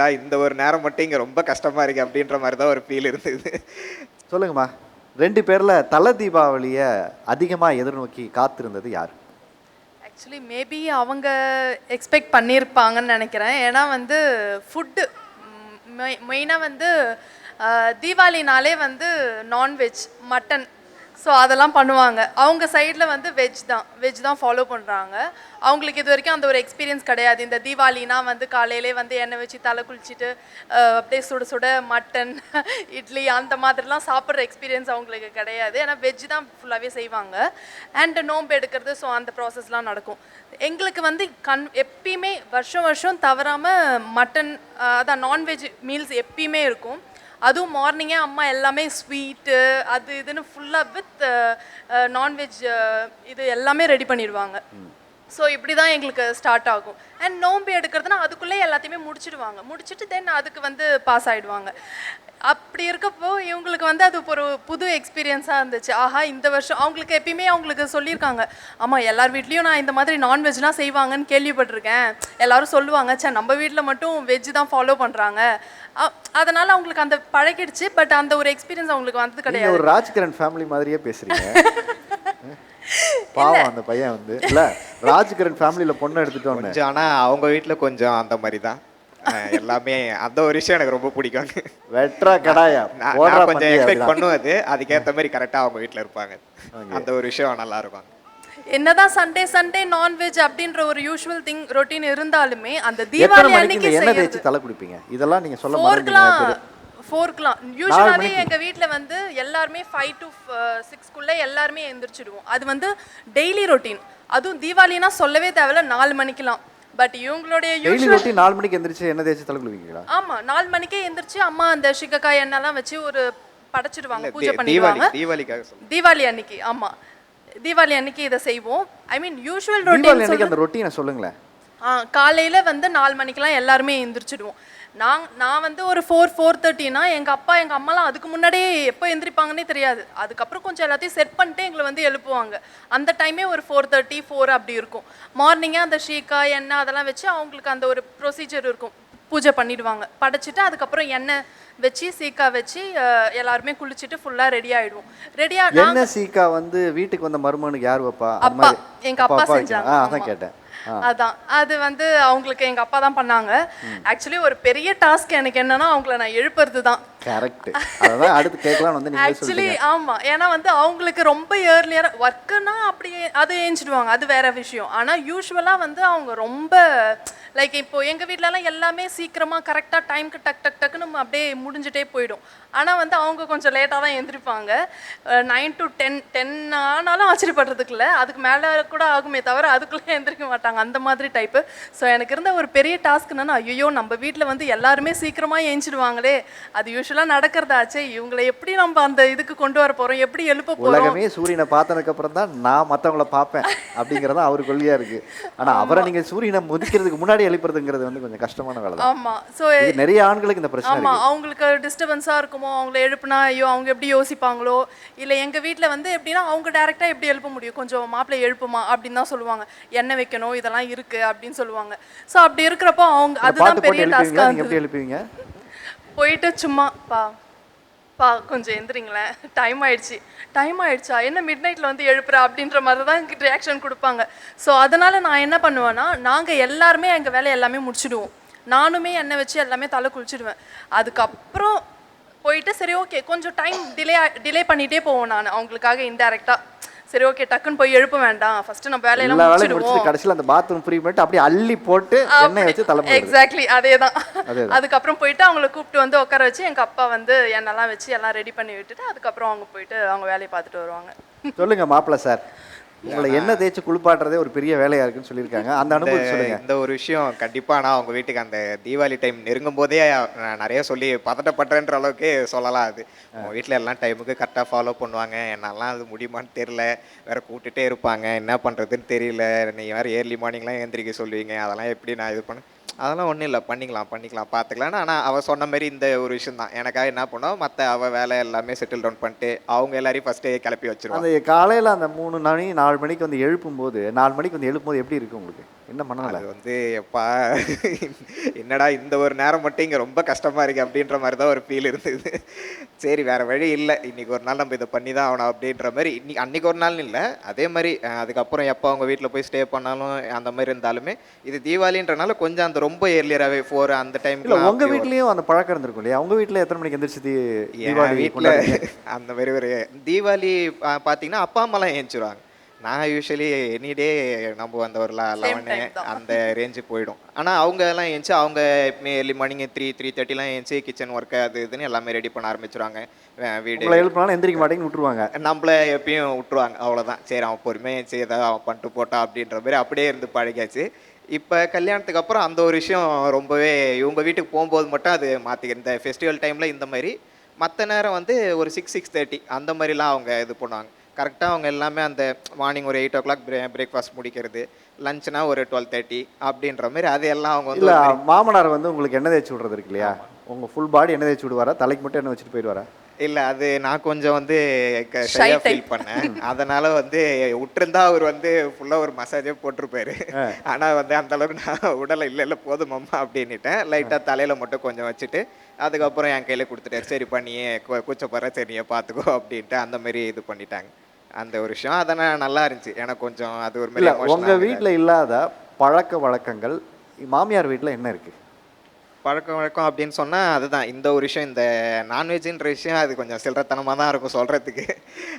என்னடா இந்த ஒரு நேரம் மட்டும் இங்கே ரொம்ப கஷ்டமாக இருக்குது அப்படின்ற மாதிரி தான் ஒரு ஃபீல் இருந்தது. சொல்லுங்கம்மா. ரெண்டு பேர்ல தல தீபாவளியை அதிகமாக எதிர்நோக்கி காத்திருந்தது யார்? ஆக்சுவலி மேபி அவங்க எக்ஸ்பெக்ட் பண்ணியிருப்பாங்கன்னு நினைக்கிறேன். ஏன்னா வந்து ஃபுட்டு மெயினாக வந்து தீபாவளினாலே வந்து நான்வெஜ் மட்டன் ஸோ அதெல்லாம் பண்ணுவாங்க. அவங்க சைடில் வந்து வெஜ் தான். வெஜ் தான் ஃபாலோ பண்ணுறாங்க அவங்களுக்கு இது வரைக்கும் அந்த ஒரு எக்ஸ்பீரியன்ஸ் கிடையாது. இந்த தீபாவளினா வந்து காலையிலே வந்து எண்ணெய் வச்சு தலை குளிச்சுட்டு அப்படியே சுட சுட மட்டன் இட்லி அந்த மாதிரிலாம் சாப்பிட்ற எக்ஸ்பீரியன்ஸ் அவங்களுக்கு கிடையாது. ஏன்னா வெஜ் தான் ஃபுல்லாகவே செய்வாங்க. அண்ட் நோன்பு எடுக்கிறது ஸோ அந்த ப்ராசஸ்லாம் நடக்கும். எங்களுக்கு வந்து கண் எப்பயுமே வருஷம் வருஷம் தவறாமல் மட்டன் அதான் நான்வெஜ் மீல்ஸ் எப்பயுமே இருக்கும். அதுவும் மார்னிங்கே அம்மா எல்லாமே ஸ்வீட்டு அது இதுன்னு ஃபுல்லாக வித் நான்வெஜ் இது எல்லாமே ரெடி பண்ணிடுவாங்க. ஸோ இப்படி தான் எங்களுக்கு ஸ்டார்ட் ஆகும். அண்ட் நோம்பு எடுக்கிறதுனா அதுக்குள்ளே எல்லாத்தையுமே முடிச்சிடுவாங்க. முடிச்சுட்டு தென் அதுக்கு வந்து பாஸ் ஆகிடுவாங்க அப்படி இருக்கப்போ இவங்களுக்கு வந்து அது ஒரு புது எக்ஸ்பீரியன்ஸாக இருந்துச்சு. ஆஹா இந்த வருஷம் அவங்களுக்கு எப்பயுமே அவங்களுக்கு சொல்லியிருக்காங்க. ஆமாம் எல்லார் வீட்லேயும் நான் இந்த மாதிரி நான்வெஜ்லாம் செய்வாங்கன்னு கேள்விப்பட்டிருக்கேன். எல்லாரும் சொல்லுவாங்க சே நம்ம வீட்டில் மட்டும் வெஜ் தான் ஃபாலோ பண்ணுறாங்க அதனால் அவங்களுக்கு அந்த பழகிடுச்சு. பட் அந்த ஒரு எக்ஸ்பீரியன்ஸ் அவங்களுக்கு வந்தது கிடையாது. ஒரு ராஜ்கிரண் ஃபேமிலி மாதிரியே பேசுறீங்க. பாவம் அந்த பையன் வந்து. இல்ல ராஜ்கிரண் ஃபேமிலியில பொண்ணு எடுத்துட்டோன்னு. கொஞ்சம் ஆனால் அவங்க வீட்டில் கொஞ்சம் அந்த மாதிரி தான். எல்லாமே அந்த ஒரு விஷயம் எனக்கு ரொம்ப பிடிக்கும். வெட்ரா கடாயா நான் கொஞ்சம் எக்ஸ்பெக்ட் அது அதுக்கேற்ற மாதிரி கரெக்டாக அவங்க வீட்டில் இருப்பாங்க. அந்த ஒரு விஷயம் நல்லா இருக்கும் என்னதான் சண்டே சண்டே நான்வெஜ் அப்படின்ற ஒரு யூஷுவல் திங் ரொட்டீன் இருந்தாலுமே அந்த தீபாவளி அன்னைக்கு செய்யறது தேய்ச்சி தலை குடிப்பீங்க? இதெல்லாம் நீங்க சொல்ல மறந்துட்டீங்க ஃபோர்க்குலாம் யூஸ்வலாகவே மணிக்கு. எங்க வீட்ல வந்து எல்லாருமே ஃபைவ் டு சிக்ஸ்க்குள்ளே எல்லாருமே எந்திரிச்சிடுவோம். அது வந்து டெய்லி ரொட்டீன் அதுவும் தீபாவளினா சொல்லவே தேவையில்ல நாலு மணிக்கெல்லாம். பட் இவங்களுடைய டெய்லி யூஷுவல் ரொட்டி நாலு மணிக்கு எந்திரிச்சு எண்ணெய் தேய்ச்சி தலை குளிப்பீங்களா ஆமா நாலு மணிக்கே எந்திரிச்சு அம்மா அந்த சிக்கக்காய் எண்ணெய்லாம் வச்சு ஒரு படைச்சிடுவாங்க பூஜை பண்ணிடுவாங்க. தீபாவளிக்காக தீபாவளி அன்னைக்கு ஆமா. தீபாவளி அன்னைக்கு இதை செய்வோம். ஐ மீன் யூஷுவல் ரொட்டீன் அந்த ரொட்டீனை சொல்லுங்களேன். காலையில் வந்து நாலு மணிக்கெல்லாம் எல்லாருமே எந்திரிச்சிடுவோம். நான் நான் வந்து ஒரு ஃபோர் ஃபோர் தேர்ட்டினா எங்கள் அப்பா எங்கள் அம்மாலாம் அதுக்கு முன்னாடியே எப்போ எந்திரிப்பாங்கன்னே தெரியாது. அதுக்கப்புறம் கொஞ்சம் எல்லாத்தையும் செட் பண்ணிட்டு எங்களை வந்து எழுப்புவாங்க. அந்த டைமே ஒரு ஃபோர் தேர்ட்டி ஃபோர் அப்படி இருக்கும். மார்னிங்கே அந்த ஷீக்கா எண்ணெய் அதெல்லாம் வச்சு அவங்களுக்கு அந்த ஒரு ப்ரொசீஜர் இருக்கும். பூஜை பண்ணிடுவாங்க. படைச்சிட்டு அதுக்கப்புறம் எண்ணெய் வச்சு சீக்கா வச்சு எல்லாருமே குளிச்சுட்டு ஃபுல்லாக ரெடி ஆகிடுவோம் ரெடியாக எண்ணெய் சீக்கா வந்து வீட்டுக்கு வந்த மருமனுக்கு யார் வைப்பா? அப்பா. மாதிரி எங்க அப்பா செஞ்சாங்க. அதான் கேட்டேன். அதான். அது வந்து அவங்களுக்கு எங்க அப்பா தான் பண்ணாங்க. ஆக்சுவலி ஒரு பெரிய டாஸ்க் எனக்கு என்னன்னா அவங்கள நான் எழுப்புறது தான். கரெக்ட் அதான் அடுத்து கேட்கலாம்னு வந்து நீங்களே ஆக்சுவலி ஆமா. ஏன்னா வந்து அவங்களுக்கு ரொம்ப இயர்லியர் ஒர்க்குன்னா அப்படி அது ஏஞ்சிடுவாங்க. அது வேற விஷயம். ஆனா யூஸ்வலா வந்து அவங்க ரொம்ப லைக் இப்போ எங்க வீட்லலாம் எல்லாமே சீக்கிரமா கரெக்டா டைம்க்கு டக் டக் டக்குன்னு அப்படியே முடிஞ்சுட்டே போயிடும். ஆனா வந்து அவங்க கொஞ்சம் லேட்டாக தான் எந்திரிப்பாங்க. நைன் டு டென் டென் ஆனாலும் ஆச்சரியப்படுறதுக்கு இல்லை. அதுக்கு மேலே கூட ஆகுமே தவிர அதுக்குள்ளே எந்திரிக்க மாட்டாங்க. அந்த மாதிரி டைப்பு ஸோ எனக்கு இருந்த ஒரு பெரிய டாஸ்க் என்னன்னா ஐயோ நம்ம வீட்டில் வந்து எல்லாருமே சீக்கிரமாக ஏஞ்சிடுவாங்களே. அது யூஸ்வலாக நடக்கிறதாச்சே. இவங்களை எப்படி நம்ம அந்த இதுக்கு கொண்டு வர போகிறோம் எப்படி எழுப்ப போகிறோம் உலகமே சூரியனை பார்த்ததுக்கு அப்புறம் தான் நான் மத்தவங்கள பார்ப்பேன். அப்படிங்கறத அவர் கொள்கையா இருக்கு. ஆனா அவரை நீங்க சூரியனை முதிக்கிறதுக்கு முன்னாடி எழுப்புறதுங்கிறது வந்து கொஞ்சம் கஷ்டமான வேலை ஆமாம் ஸோ நிறைய ஆண்களுக்கு இந்த பிரச்சனை ஆமா இருக்கு. அவங்களுக்கு டிஸ்டர்பன்ஸாக இருக்குமோ அவங்கள எழுப்புனா ஐயோ அவங்க எப்படி யோசிப்பாங்களோ இல்லை எங்க வீட்ல வந்து எப்படின்னா அவங்க டைரக்டா எப்படி எழுப்ப முடியும்? கொஞ்சம் மாப்பிள்ளை எழுப்புமா அப்படின்னு தான் சொல்லுவாங்க. எண்ணெய் வைக்கணும் இதெல்லாம் இருக்கு அப்படின்னு சொல்லுவாங்க. ஸோ அப்படி இருக்கிறப்போ அவங்க அதுதான் பெரிய போட்டு எழுப்புவீங்களா? டாஸ்காக நீங்க எப்படி எழுப்புவீங்க? போயிட்டு சும்மா பா பா கொஞ்சம் எந்திரிங்களேன். டைம் ஆயிடுச்சு. டைம் ஆயிடுச்சா? என்ன மிட் நைட்டில் வந்து எழுப்புற? அப்படின்ற மாதிரி தான் ரியாக்ஷன் கொடுப்பாங்க. ஸோ அதனால் நான் என்ன பண்ணுவேன்னா நாங்கள் எல்லாருமே எங்கள் வேலையை எல்லாமே முடிச்சிடுவோம். நானுமே எண்ணெய் வச்சு எல்லாமே தலை குளிச்சிடுவேன். அதுக்கப்புறம் போயிட்டு சரி ஓகே கொஞ்சம் டைம் டிலே டிலே பண்ணிகிட்டே போவோம் நான். அவங்களுக்காக இன்டெரக்டாக சரி ஓகே டக்குன்னு போய் எழுப்ப வேண்டாம். ஃபஸ்ட்டு நம்ம வேலையெல்லாம் எல்லா வேலையும் முடிச்சுட்டு முடிச்சிடுவோம் கடைசியில் அந்த பாத்ரூம் ஃப்ரீ பண்ணிட்டு அப்படியே அள்ளி போட்டு எண்ணெய் வச்சு தலைமுறை எக்ஸாக்ட்லி அதே தான் அதேதான். அதுக்கப்புறம் போயிட்டு அவங்கள கூப்பிட்டு வந்து உட்கார வச்சு எங்க அப்பா வந்து எண்ணெல்லாம் வச்சு எல்லாம் ரெடி பண்ணி விட்டுட்டு அதுக்கப்புறம் அவங்க போயிட்டு அவங்க வேலையை பார்த்துட்டு வருவாங்க. சொல்லுங்க மாப்பிள்ள சார். உங்களை எண்ணெய் தேய்ச்சி குளிப்பாட்டுறதே ஒரு பெரிய வேலையா இருக்குன்னு சொல்லியிருக்காங்க. அந்த அனுபவத்தை சொல்லுங்க. இந்த ஒரு விஷயம் கண்டிப்பா நான் அவங்க வீட்டுக்கு அந்த தீபாவளி டைம் நெருங்கும் போதே நான் நிறைய சொல்லி பதட்டப்படுறேன்ற அளவுக்கு சொல்லலாம் அது. அவங்க வீட்டில் எல்லாம் டைமுக்கு கரெக்டாக ஃபாலோ பண்ணுவாங்க. என்னெல்லாம் அது முடியுமான்னு தெரில வேற கூப்பிட்டுட்டே இருப்பாங்க. என்ன பண்ணுறதுன்னு தெரியல. நீங்கள் வேறு ஏர்லி மார்னிங்லாம் எந்திரிக்க சொல்லுவீங்க. அதெல்லாம் எப்படி நான் இது பண்ண அதெல்லாம் ஒன்றும் இல்லை. பண்ணிக்கலாம் பண்ணிக்கலாம் பார்த்துக்கலாம் ஆனால் அவள் சொன்ன மாதிரி இந்த ஒரு விஷயம் தான் எனக்காக என்ன பண்ணோம் மற்ற அவள் வேலை எல்லாமே செட்டில் டவுன் பண்ணிட்டு அவங்க எல்லாரையும் ஃபஸ்ட்டே கிளப்பி வச்சிருக்கோம் அந்த காலையில அந்த மூணு மணி நாலு மணிக்கு வந்து எழுப்பும் போது நாலு மணிக்கு வந்து எழுப்பும் போது எப்படி இருக்கு உங்களுக்கு? என்ன மனநிலை அது வந்து எப்பா என்னடா இந்த ஒரு நேரம் மட்டும் இங்கே ரொம்ப கஷ்டமாக இருக்கு அப்படின்ற மாதிரி தான் ஒரு ஃபீல் இருந்தது. சரி வேற வழி இல்லை. இன்னைக்கு ஒரு நாள் நம்ம இதை பண்ணி தான் ஆகணும் அப்படின்ற மாதிரி இன்னைக்கு அன்னைக்கு ஒரு நாள் இல்லை. அதே மாதிரி அதுக்கப்புறம் எப்போ அவங்க வீட்டில் போய் ஸ்டே பண்ணாலும் அந்த மாதிரி இருந்தாலுமே இது தீபாவளின்றனால கொஞ்சம் அந்த ரொம்ப ஏர்லியராகவே ஃபோர் அந்த டைம்ல உங்க வீட்லயும் அந்த பழக்கம் இருந்திருக்கும் இல்லையா? உங்க வீட்ல எத்தனை மணிக்கு எந்திரிச்சு தீபாவளி வீட்டில்? அந்த மாதிரி ஒரு தீபாவளி பார்த்தீங்கன்னா அப்பா அம்மாலாம் ஏஞ்சிருவாங்க. நான் யூஸ்வலி எனி டே நம்ம அந்த ஒரு லெவனு. அந்த ரேஞ்சு போயிடும். ஆனால் அவங்க எல்லாம் ஏஞ்சி அவங்க எப்பவுமே ஏர்லி மார்னிங் த்ரீ த்ரீ தேர்ட்டிலாம் ஏஞ்சி கிச்சன் ஒர்க்கு அது இதுன்னு எல்லாமே ரெடி பண்ண ஆரம்பிச்சிருவாங்க. வீடு எழுப்பினாலும் எந்திரிக்க மாட்டேங்கன்னு விட்டுருவாங்க. நம்மள எப்பயும் விட்டுருவாங்க. அவ்வளோதான் சரி அவன் பொறுமையாக ஏஞ்சி ஏதாவது அவன் பண்ணிட்டு போட்டான் அப்படின்ற மாதிரி அப்படியே இருந்து பழகியாச்சு. இப்போ கல்யாணத்துக்கு அப்புறம் அந்த ஒரு விஷயம் ரொம்பவே இவங்க வீட்டுக்கு போகும்போது மட்டும் அது மாற்றிக்க இந்த ஃபெஸ்டிவல் டைமில் இந்த மாதிரி மற்ற நேரம் வந்து ஒரு சிக்ஸ் சிக்ஸ் தேர்ட்டி அந்த மாதிரிலாம் அவங்க இது பண்ணுவாங்க. கரெக்டாக அவங்க எல்லாமே அந்த மார்னிங் ஒரு எயிட் ஓ கிளாக் பிரேக்ஃபாஸ்ட் முடிக்கிறது லஞ்ச்னா ஒரு டுவெல் தேர்ட்டி அப்படின்ற மாதிரி அது எல்லாம் அவங்க வந்து இல்ல மாமனார் வந்து உங்களுக்கு எண்ணெய் தேய்ச்சி விடுறது இருக்கு இல்லையா? உங்க ஃபுல் பாடி எண்ணெய் தேய்ச்சி விடுவாரா? தலைக்கு மட்டும் எண்ணெய் வச்சுட்டு போயிடுவாரா? இல்ல அது நான் கொஞ்சம் வந்து Shy ஷையா type. ஃபீல் பண்ணேன். அதனால வந்து விட்டுருந்தா அவர் வந்து ஃபுல்லா ஒரு மசாஜே போட்டிருப்பாரு. ஆனா வந்து அந்த அளவுக்கு நான் உடல இல்ல இல்ல போதும் அம்மா அப்படின்னுட்டேன். லைட்டா தலையில மட்டும் கொஞ்சம் வச்சுட்டு அதுக்கப்புறம் என் கையில கொடுத்துட்டாரு. சரி பண்ணியே கூச்சப்படுற சரி நீயே பாத்துக்கோ அப்படின்ட்டு அந்த மாதிரி இது பண்ணிட்டாங்க. அந்த ஒரு விஷயம். அதனால் நல்லா இருந்துச்சு. எனக்கு கொஞ்சம் அது ஒரு இல்ல மாதிரி உங்க வீட்ல இல்லாத பழக்க வழக்கங்கள் மாமியார் வீட்ல என்ன இருக்கு? பழக்கம் வழக்கம் அப்படின்னு சொன்னால் அதுதான். இந்த ஒரு விஷயம் இந்த நான்வெஜ்ன்ற விஷயம் அது கொஞ்சம் சில்லறத்தனமாக தான் இருக்கும் சொல்கிறதுக்கு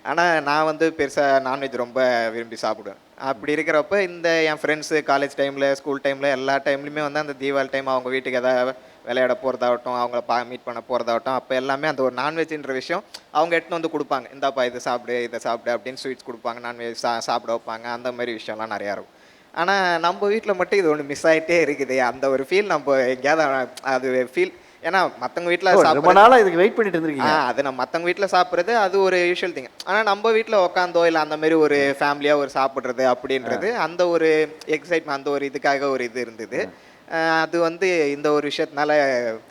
ஆனால் நான் வந்து பெருசாக நான்வெஜ் ரொம்ப விரும்பி சாப்பிடுவேன். அப்படி இருக்கிறப்ப இந்த என் ஃப்ரெண்ட்ஸு காலேஜ் டைமில் ஸ்கூல் டைமில் எல்லா டைம்லையுமே வந்து அந்த தீபாவளி டைம் அவங்க வீட்டுக்கு எதாவது விளையாட போகிறதாகட்டும் அவங்கள பா மீட் பண்ண போகிறதாகட்டும் அப்போ எல்லாமே அந்த ஒரு நான்வெஜ்ன்ற விஷயம் அவங்க எடுத்துன்னு வந்து கொடுப்பாங்க. இந்தாப்பா இதை சாப்பிடு இதை சாப்பிடு அப்படின்னு ஸ்வீட்ஸ் கொடுப்பாங்க நான்வெஜ் சா சாப்பிட வைப்பாங்க. அந்த மாதிரி விஷயம்லாம் நிறையா இருக்கும். ஆனால் நம்ம வீட்டில் மட்டும் இது ஒன்று மிஸ் ஆகிட்டே இருக்குது. அந்த ஒரு ஃபீல் நம்ம எங்கேயாவது அது ஃபீல் ஏன்னா மற்றவங்க வீட்டில் ரொம்ப இதுக்கு வெயிட் பண்ணிட்டு இருந்திருக்கீங்க. அது நம்ம மற்றவங்க வீட்டில் சாப்பிட்றது அது ஒரு யூஷுவல் திங் ஆனால் நம்ம வீட்டில் உட்காந்தோ இல்லை அந்த மாதிரி ஒரு ஃபேமிலியாக ஒரு சாப்பிட்றது அப்படின்றது அந்த ஒரு எக்ஸைட்மெண்ட் அந்த ஒரு இதுக்காக ஒரு இது இருந்தது. அது வந்து இந்த ஒரு விஷயத்தினால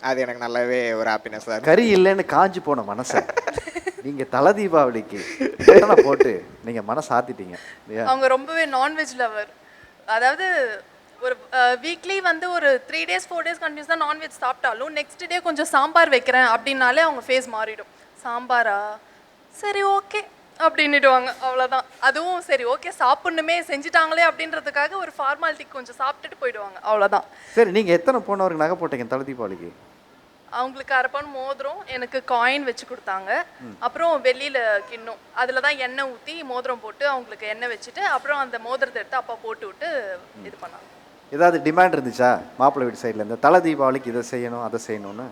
அது எனக்கு நல்லாவே ஒரு ஹாப்பினஸ்ஸாக இருக்கு. கறி இல்லைன்னு காஞ்சு போன மனசை. நீங்க தலை தீபாவளிக்கு போட்டு நீங்க மனசை ஆத்திட்டீங்க? அவங்க ரொம்பவே நான்வெஜ் லவர் அதாவது ஒரு வீக்லி வந்து ஒரு three days four days continues தான் நான்வெஜ் சாப்பிட்டாலும் நெக்ஸ்ட் டே கொஞ்சம் சாம்பார் வைக்கிறேன் அப்படின்னாலே அவங்க ஃபேஸ் மாறிடும். சாம்பாரா? சரி ஓகே அப்படின்னுடுவாங்க. அவ்வளோதான் அதுவும் சரி ஓகே சாப்பிட்ணுமே செஞ்சுட்டாங்களே அப்படின்றதுக்காக ஒரு ஃபார்மாலிட்டிக்கு கொஞ்சம் சாப்பிட்டுட்டு போயிடுவாங்க. அவ்வளோதான் சரி நீங்க எத்தனை போனவருக்கு நகை போட்டீங்க தலை தீபாவளிக்கு? அவங்களுக்கு அரப்பான் மோதிரம் எனக்கு காயின் வச்சு கொடுத்தாங்க. அப்புறம் வெளியில கிண்ணம். அதில் தான் எண்ணெய் ஊற்றி மோதிரம் போட்டு அவங்களுக்கு எண்ணெய் வச்சுட்டு அப்புறம் அந்த மோதிரத்தை எடுத்து அப்பா போட்டு விட்டு இது பண்ணாங்க. ஏதாவது டிமாண்ட் இருந்துச்சா? மாப்பிள்ளை வீட்டு சைடுல இருந்து தலை தீபாவளிக்கு இதை செய்யணும் அதை செய்யணும்னு?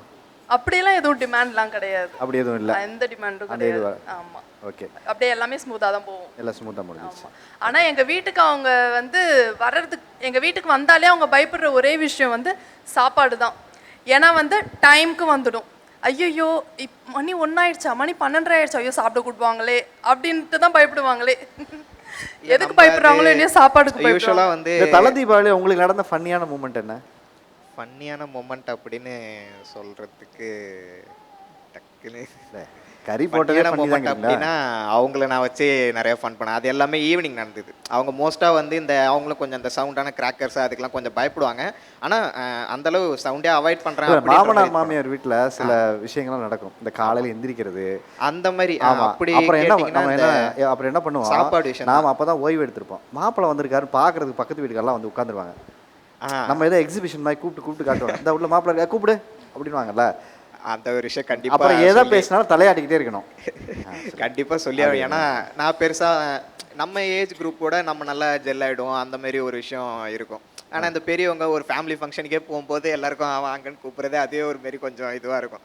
அப்படியெல்லாம் எதுவும் டிமாண்ட்லாம் கிடையாது. அப்படி எதுவும் இல்லை. எந்த டிமாண்டும் கிடையாது. ஆமா. ஓகே. அப்படியே எல்லாமே ஸ்மூத்தாக தான் போகும். எல்லாம் ஸ்மூத்தாக முடிஞ்சிச்சு ஆமா. ஆனா எங்க வீட்டுக்கு அவங்க வந்து வர்றதுக்கு எங்க வீட்டுக்கு வந்தாலே அவங்க பயப்படுற ஒரே விஷயம் வந்து சாப்பாடு தான். ஏன்னா வந்து டைம்க்கு வந்துடும். ஐயோ இப் மணி ஒன்னாயிடுச்சா மணி பன்னெண்டரை ஆயிடுச்சா ஐயோ சாப்பிட கூட்டுவாங்களே அப்படின்ட்டு தான் பயப்படுவாங்களே. எதுக்கு பயப்படுறாங்களோ இல்லையோ சாப்பாடுக்கு பயப்படுறாங்க யூஸ்வலாக வந்து தலை தீபாவளி உங்களுக்கு நடந்த ஃபன்னியான மூமெண்ட் என்ன? ஃபன்னியான மொமெண்ட் அப்படின்னு சொல்கிறதுக்கு டக்குன்னு கறி போட்டதே மொமெண்ட் அப்படின்னா அவங்கள நான் வச்சு நிறைய ஃபன் பண்ணேன். அது எல்லாமே ஈவினிங் நடந்தது. அவங்க மோஸ்ட்டாக வந்து இந்த அவங்களும் கொஞ்சம் அந்த சவுண்டான கிராக்கர்ஸ் அதுக்கெல்லாம் கொஞ்சம் பயப்படுவாங்க. ஆனால் அந்த அளவு சவுண்டே அவாய்ட் பண்ணுறேன் மாமனார் மாமியார் வீட்ல சில விஷயங்கள்லாம் நடக்கும். இந்த காலையில எந்திரிக்கிறது. அந்த மாதிரி அப்படி அப்புறம் என்ன அப்புறம் என்ன பண்ணுவோம்? சாப்பாடு விஷயம் நாம அப்பதான் ஓய்வு எடுத்திருப்போம். மாப்பிள்ளை வந்திருக்காரு பாக்குறதுக்கு பக்கத்து வீட்டுக்காரெல்லாம் வந்து உட்காந்துருவாங்க நம்ம ஏதோ எக்ஸிபிஷன் மாதிரி கூப்பிட்டு கூப்பிட்டு காட்டுவாங்க. இந்த உள்ள மாப்பிள்ளை கூப்பிடு அப்படின்வாங்கல்ல அந்த ஒரு விஷயம் கண்டிப்பா அப்புறம் எதை பேசினாலும் தலையாட்டிக்கிட்டே இருக்கணும். கண்டிப்பா சொல்லி. ஏன்னா நான் பெருசா நம்ம ஏஜ் குரூப்போட நம்ம நல்லா ஜெல் ஆயிடும் அந்த மாதிரி ஒரு விஷயம் இருக்கும். ஆனா இந்த பெரியவங்க ஒரு ஃபேமிலி ஃபங்க்ஷனுக்கே போகும்போது எல்லாருக்கும் வாங்கன்னு கூப்பிடுறது அதே ஒரு மாரி கொஞ்சம் இதுவா இருக்கும்.